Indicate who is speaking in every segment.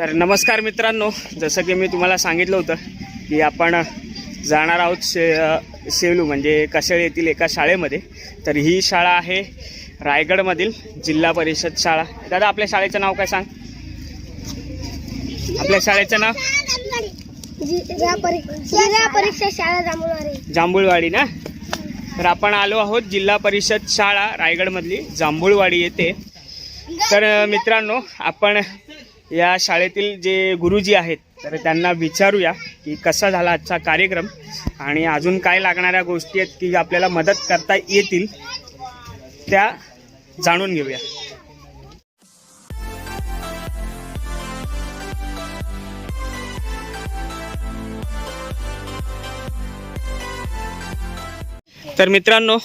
Speaker 1: तर नमस्कार मित्रांनो जसं की मी तुम्हाला सांगितलं होतं की आपण जाणार आहोत शे शेलू म्हणजे कशाळ येथील एका शाळेमध्ये. तर ही शाळा आहे रायगडमधील जिल्हा परिषद शाळा. दादा आपल्या शाळेचं नाव काय सांग? आपल्या शाळेचं नाव?
Speaker 2: जांभूळवाडी.
Speaker 1: ना? तर आपण आलो आहोत जिल्हा परिषद शाळा रायगडमधली जांभूळवाडी येथे. तर मित्रांनो आपण या शाळेतील जे गुरुजी आहेत तर त्यांना विचारूया की कसा झाला आजचा कार्यक्रम आणि अजून काय लागणाऱ्या गोष्टी आहेत की आपल्याला मदत करता येतील त्या जाणून घेऊया. तर मित्रांनो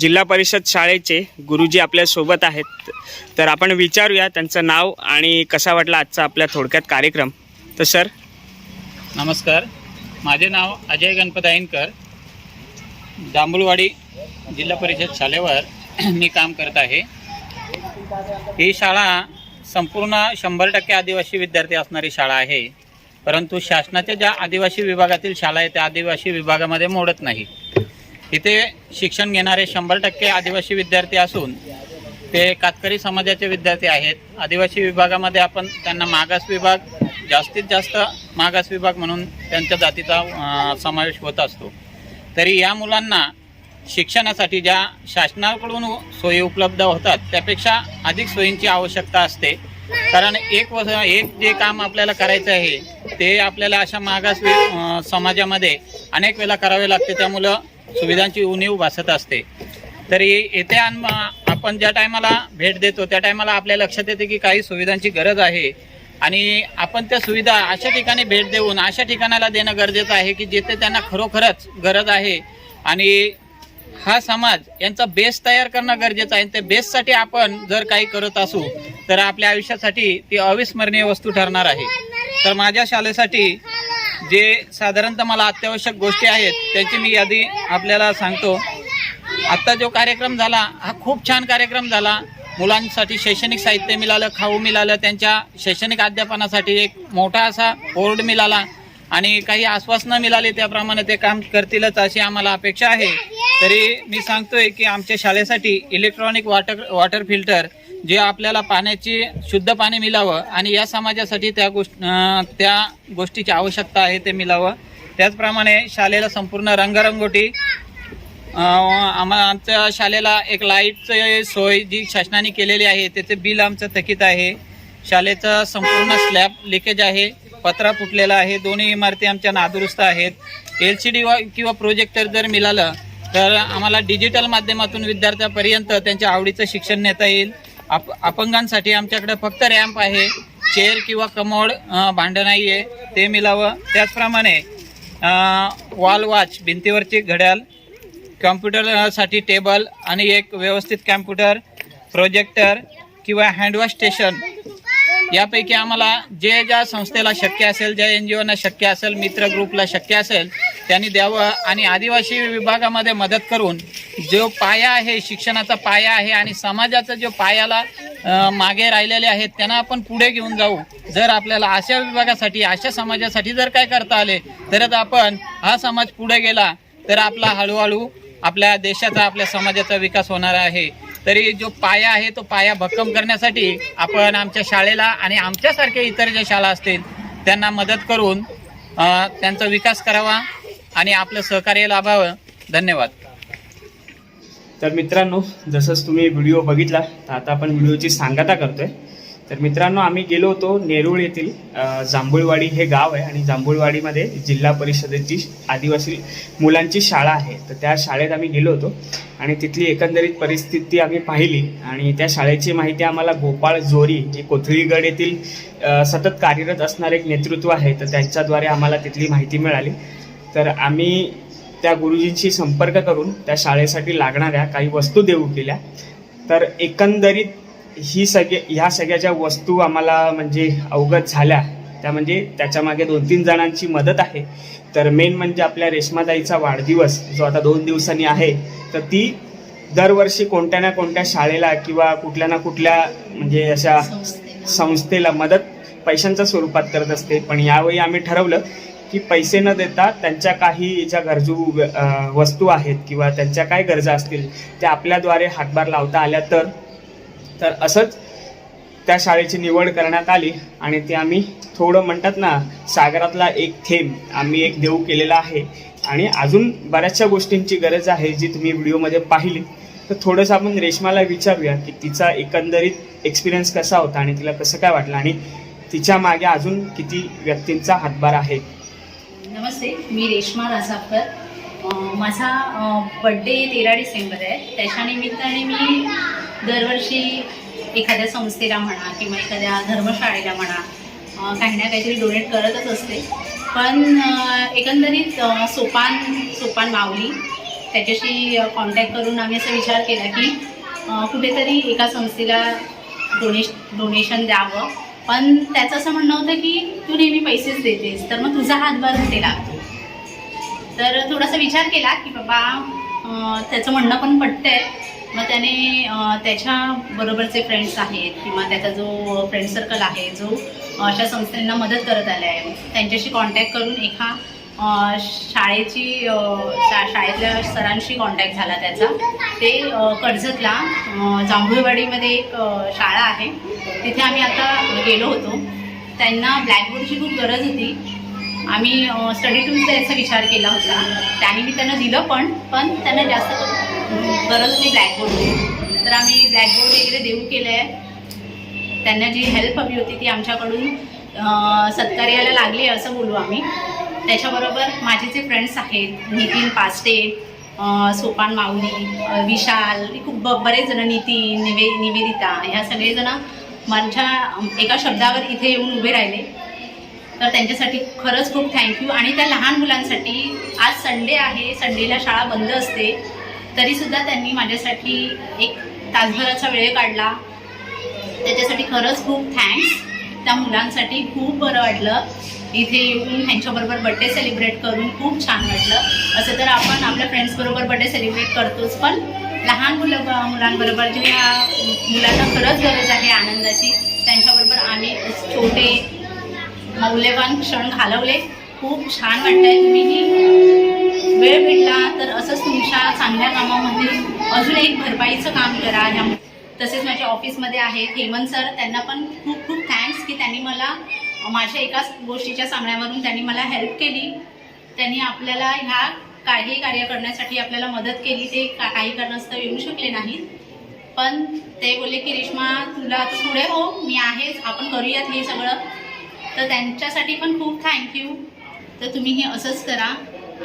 Speaker 1: जिल्हा परिषद शाळेचे गुरुजी आपल्यासोबत आहेत. तर आपण विचारूया त्यांचं नाव आणि कसा वाटला आजचा आपल्या थोडक्यात कार्यक्रम? तर सर?
Speaker 3: नमस्कार. माझे नाव अजय गणपत आईनकर जांभूळवाडी जिल्हा परिषद शाळेवर मी काम करत आहे. ही शाळा संपूर्ण शंभर टक्के आदिवासी विद्यार्थी असणारी शाळा आहे. परंतु शासनाच्या ज्या आदिवासी विभागातील शाळा आहे त्या आदिवासी विभागामध्ये मोडत नाही. इथे शिक्षण घेणारे शंभर टक्के आदिवासी विद्यार्थी असून ते कातकरी समाजाचे विद्यार्थी आहेत. आदिवासी विभागामध्ये आपण त्यांना मागास विभाग जास्तीत जास्त मागास विभाग म्हणून त्यांच्या जातीचा समावेश होत असतो. तरी या मुलांना शिक्षणासाठी ज्या शासनाकडून सोयी उपलब्ध होतात त्यापेक्षा अधिक सोयींची आवश्यकता असते. कारण एक वस एक जे काम आपल्याला करायचं आहे ते आपल्याला अशा मागास वि- समाजामध्ये अनेक वेळा करावे लागते. त्यामुळं सुविधांची उणीव भासत असते. तरी येथे आपण ज्या टायमाला भेट देतो त्या टायमाला आपल्या लक्षात येते की काही सुविधांची गरज आहे. आणि आपण त्या सुविधा अशा ठिकाणी भेट देऊन अशा ठिकाणाला देणं गरजेचं आहे की जिथे त्यांना खरोखरच गरज आहे. आणि हा समाज यांचा बेस तयार करणं गरजेचं आहे. त्या बेससाठी आपण जर काही करत असू तर आपल्या आयुष्यासाठी ती अविस्मरणीय वस्तू ठरणार आहे. तर माझ्या शाळेसाठी जे साधारणतः मला अत्यावश्यक गोष्टी आहेत त्याची मी यादी आपल्याला सांगतो. आत्ता जो कार्यक्रम झाला हा खूप छान कार्यक्रम झाला. मुलांसाठी शैक्षणिक साहित्य मिळालं खाऊ मिळालं त्यांच्या शैक्षणिक अध्यापनासाठी एक मोठा असा बोर्ड मिळाला. आणि काही आश्वासनं मिळाली त्याप्रमाणे ते काम करतीलच अशी आम्हाला अपेक्षा आहे. तरी मी सांगतोय की आमच्या शाळेसाठी इलेक्ट्रॉनिक वॉटर वॉटर फिल्टर जे आपल्याला पाण्याची शुद्ध पाणी मिळावं आणि या समाजासाठी त्या गोष्ट त्या गोष्टीची आवश्यकता आहे ते मिळावं. त्याचप्रमाणे शाळेला संपूर्ण रंगरंगोटी आम्हा आमच्या शाळेला एक लाईटचं सोय जी शासनाने केलेली आहे त्याचे बिल आमचं थकीत आहे. शाळेचं संपूर्ण स्लॅब लिकेज आहे पत्रा फुटलेला आहे दोन्ही इमारती आमच्या नादुरुस्त आहेत. एल सी डी किंवा प्रोजेक्टर जर मिळालं तर आम्हाला डिजिटल माध्यमातून विद्यार्थ्यापर्यंत त्यांच्या आवडीचं शिक्षण नेता येईल. अप अपंगांसाठी आमच्याकडे फक्त रॅम्प आहे. चेअर किंवा कमोड भांडं नाही आहे ते मिळावं त्याचप्रमाणे वॉल वॉच भिंतीवरची घड्याळ कॉम्प्युटरसाठी टेबल आणि एक व्यवस्थित कॅम्प्युटर प्रोजेक्टर किंवा हँडवॉश स्टेशन यापैकी आम्हाला जे ज्या संस्थेला शक्य असेल ज्या एन जी ओना शक्य असेल मित्र ग्रुपला शक्य असेल त्यांनी द्यावं आणि आदिवासी विभागामध्ये मदत करून जो पाया आहे शिक्षणाचा पाया आहे आणि समाजाचा जो पायाला मागे राहिलेले आहेत त्यांना आपण पुढे घेऊन जाऊ. जर आपल्याला अशा विभागासाठी अशा समाजासाठी जर काय करता आले तरच आपण हा समाज पुढे गेला तर आपला हळूहळू आपल्या देशाचा आपल्या समाजाचा विकास होणार आहे. तरी जो पाया आहे तो पाया भक्कम करण्यासाठी आपण आमच्या शाळेला आणि आमच्यासारख्या इतर ज्या शाळा असतील त्यांना मदत करून त्यांचा विकास करावा आणि आपलं सहकार्य लाभावं. धन्यवाद.
Speaker 1: तर मित्रांनो जसंच तुम्ही व्हिडिओ बघितला तर आता आपण व्हिडिओची सांगता करतोय. तर मित्रांनो आम्ही गेलो होतो नेरूळ येथील जांभूळवाडी हे गाव आहे आणि जांभूळवाडीमध्ये जिल्हा परिषदेची आदिवासी मुलांची शाळा आहे. तर त्या शाळेत आम्ही गेलो होतो आणि तिथली एकंदरीत परिस्थिती आम्ही पाहिली आणि त्या शाळेची माहिती आम्हाला गोपाळ जोरी जे कोथळीगड येथील सतत कार्यरत असणारे एक नेतृत्व आहे तर त्यांच्याद्वारे आम्हाला तिथली माहिती मिळाली. तर आम्ही त्या गुरुजींशी संपर्क करून त्या शाळेसाठी लागणाऱ्या काही वस्तू देऊ केल्या. तर एकंदरीत ही सगळे ह्या सगळ्या ज्या वस्तू आम्हाला म्हणजे अवगत झाल्या त्या म्हणजे त्याच्यामागे दोन तीन जणांची मदत आहे. तर मेन म्हणजे आपल्या रेश्माताईचा वाढदिवस जो आता दोन दिवसांनी आहे तर ती दरवर्षी कोणत्या ना कोणत्या शाळेला किंवा कुठल्या ना कुठल्या म्हणजे अशा संस्थेला मदत पैशांच्या स्वरूपात करत असते. पण यावेळी आम्ही ठरवलं की पैसे न देता त्यांच्या काही ज्या गरजू वस्तू आहेत किंवा त्यांच्या काय गरजा असतील त्या आपल्याद्वारे हातभार लावता आल्या तर तर असंच त्या शाळेची निवड करण्यात आली आणि ते आम्ही थोडं म्हणतात ना सागरातला एक थेंब आम्ही एक देऊ केलेला आहे. आणि अजून बऱ्याचशा गोष्टींची गरज आहे जी तुम्ही व्हिडिओमध्ये पाहिली. तर थोडंसं आपण रेश्माला विचारूया की तिचा एकंदरीत एक्सपिरियन्स कसा होता आणि तिला कसं काय वाटलं आणि तिच्यामागे अजून किती व्यक्तींचा हातभार आहे.
Speaker 4: नमस्ते मी रेश्मा रासापकर माझा बड्डे तेरा डिसेंबर आहे. त्याच्या निमित्ताने मी दरवर्षी एखाद्या संस्थेला म्हणा किंवा एखाद्या धर्मशाळेला म्हणा काही ना काहीतरी डोनेट करतच असते. पण एकंदरीत सोपान सोपान माऊली त्याच्याशी कॉन्टॅक्ट करून आम्ही असा विचार केला की कुठेतरी एका संस्थेला डोनेश डोनेशन द्यावं. पण त्याचं असं म्हणणं होतं की तू नेहमी पैसेच देतेस तर मग तुझा हातभार कुठे लागतो? तर थोडासा विचार केला की बाबा त्याचं म्हणणं पण पटतंय. मग त्याने त्याच्या बरोबरचे फ्रेंड्स आहेत किंवा त्याचा जो फ्रेंड सर्कल आहे जो अशा संस्थांना मदत करत आला आहे त्यांच्याशी कॉन्टॅक्ट करून एका शाळेची शा शाळेतल्या सरांशी कॉन्टॅक्ट झाला त्याचा. ते कर्जतला जांभूळवाडीमध्ये एक शाळा आहे. तिथे आम्ही आता गेलो होतो. त्यांना ब्लॅकबोर्डची खूप गरज होती. आम्ही स्टडी टूल्स याचा विचार केला होता. त्याने मी त्यांना दिलं पण पण त्यांना जास्त गरज होती ब्लॅकबोर्डची तर आम्ही ब्लॅकबोर्ड वगैरे देऊ केलं आहे त्यांना जी हेल्प हवी होती ती आमच्याकडून सत्कार्याला लागली असं बोलू आम्ही. त्याच्याबरोबर माझे जे फ्रेंड्स आहेत नितीन पास्टे सोपान माऊली विशाल खूप ब- बरेच जण नितीन निवे निवेदिता ह्या सगळेजण माझ्या एका शब्दावर इथे येऊन उभे राहिले. तर त्यांच्यासाठी खरंच खूप थँक्यू आणि त्या लहान मुलांसाठी आज संडे आहे संडेला शाळा बंद असते तरीसुद्धा त्यांनी माझ्यासाठी एक तासभराचा वेळ काढला. त्याच्यासाठी खरंच खूप थँक्स त्या मुलांसाठी खूप बरं वाटलं. इथे येऊन त्यांच्याबरोबर बड्डे सेलिब्रेट करून खूप छान वाटलं. असं तर आपण आपल्या फ्रेंड्सबरोबर बड्डे सेलिब्रेट करतोच पण लहान मुलं मुलांबरोबर ज्या मुलांना खरंच गरज आहे आनंदाची त्यांच्याबरोबर आम्ही छोटे मौल्यवान क्षण घालवले. खूप छान वाटतंय. तुम्हीही वेळ भेटला तर असंच तुमच्या चांगल्या कामामध्ये अजून एक भरपाईचं काम करा. ह्या तसेच माझ्या ऑफिसमध्ये आहेत हेमंत सर त्यांना पण खूप खूप थँक्स की त्यांनी मला माझ्या एकाच गोष्टीच्या सांगण्यावरून त्यांनी मला हेल्प केली. त्यांनी आपल्याला ह्या काही कार्य करण्यासाठी आपल्याला मदत केली. ते का काही कारणास्तव येऊ शकले नाहीत. पण ते बोलले की रेश्मा तुला आता पुढे हो मी आहेच आपण करूयात हे सगळं. तर त्यांच्यासाठी पण खूप थँक्यू तर तुम्ही हे असंच करा.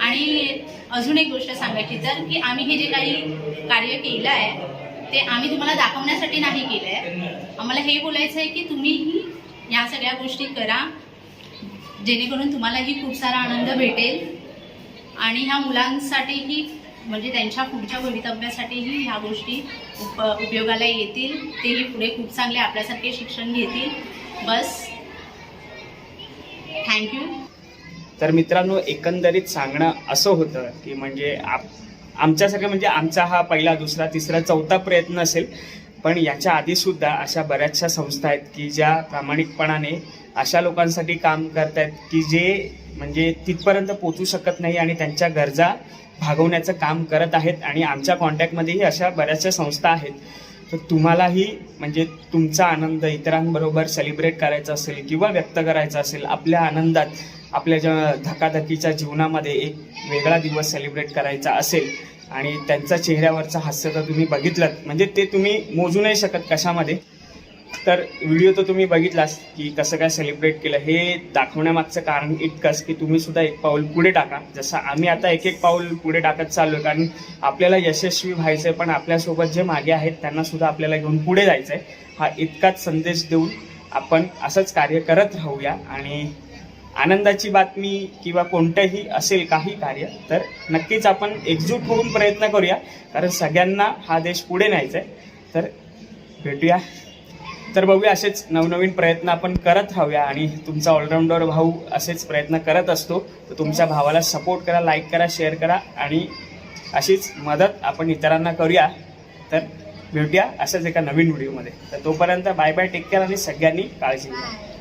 Speaker 4: आणि अजून एक गोष्ट सांगायची तर की आम्ही हे जे काही कार्य केलं आहे ते आम्ही तुम्हाला दाखवण्यासाठी नाही केलं आहे आम्हाला हे बोलायचं आहे की तुम्हीही या सगळ्या गोष्टी करा. जेणेकरून तुम्हालाही खूप सारा आनंद भेटेल. आणि ह्या मुलांसाठीही म्हणजे त्यांच्या पुढच्या भवितव्यासाठीही ह्या गोष्टी उप उपयोगाला येतील. तेही पुढे खूप चांगले आपल्यासारखे शिक्षण घेतील. बस. थँक्यू
Speaker 1: तर मित्रांनो एकंदरीत सांगणं असं होतं की म्हणजे आप आमच्यासारखं म्हणजे आमचा हा पहिला दुसरा तिसरा चौथा प्रयत्न असेल. पण याच्या आधीसुद्धा अशा बऱ्याचशा संस्था आहेत की ज्या प्रामाणिकपणाने अशा लोकांसाठी काम करत आहेत की जे म्हणजे तिथपर्यंत पोचू शकत नाही आणि त्यांच्या गरजा भागवण्याचं काम करत आहेत आणि आमच्या कॉन्टॅक्टमध्येही अशा बऱ्याचशा संस्था आहेत. तर तुम्हालाही म्हणजे तुमचा आनंद इतरांबरोबर सेलिब्रेट करायचा असेल किंवा व्यक्त करायचा असेल आपल्या आनंदात आपल्या ज्या धकाधकीच्या जीवनामध्ये एक वेगळा दिवस सेलिब्रेट करायचा असेल आणि त्यांचा चेहऱ्यावरचं हास्य तर तुम्ही बघितलं म्हणजे ते तुम्ही मोजू नाही शकत कशामध्ये. तर व्हिडिओ तर तुम्ही बघितलास की कसं काय सेलिब्रेट केलं. हे दाखवण्यामागचं कारण इतकंच की तुम्ही सुद्धा एक पाऊल पुढे टाका. जसं आम्ही आता एक एक पाऊल पुढे टाकत चाललो कारण आपल्याला यशस्वी व्हायचं आहे पण आपल्यासोबत जे मागे आहेत त्यांना सुद्धा आपल्याला घेऊन पुढे जायचं आहे हा इतकाच संदेश देऊन आपण असंच कार्य करत राहूया. आणि आनंदाची बातमी किंवा कोणतंही असेल काही कार्य तर नक्कीच आपण एकजूट होऊन प्रयत्न करूया. कारण सगळ्यांना हा देश पुढे न्यायचा आहे तर भेटूया. तर बघूया असेच नवनवीन प्रयत्न आपण करत राहूया. आणि तुमचा ऑलराऊंडर भाऊ असेच प्रयत्न करत असतो. तर तुमच्या भावाला सपोर्ट करा लाईक करा शेअर करा. आणि अशीच मदत आपण इतरांना करूया. तर भेटूया असंच एका नवीन व्हिडिओमध्ये. तर तोपर्यंत बाय बाय टेक केअर आणि सगळ्यांनी काळजी घ्या.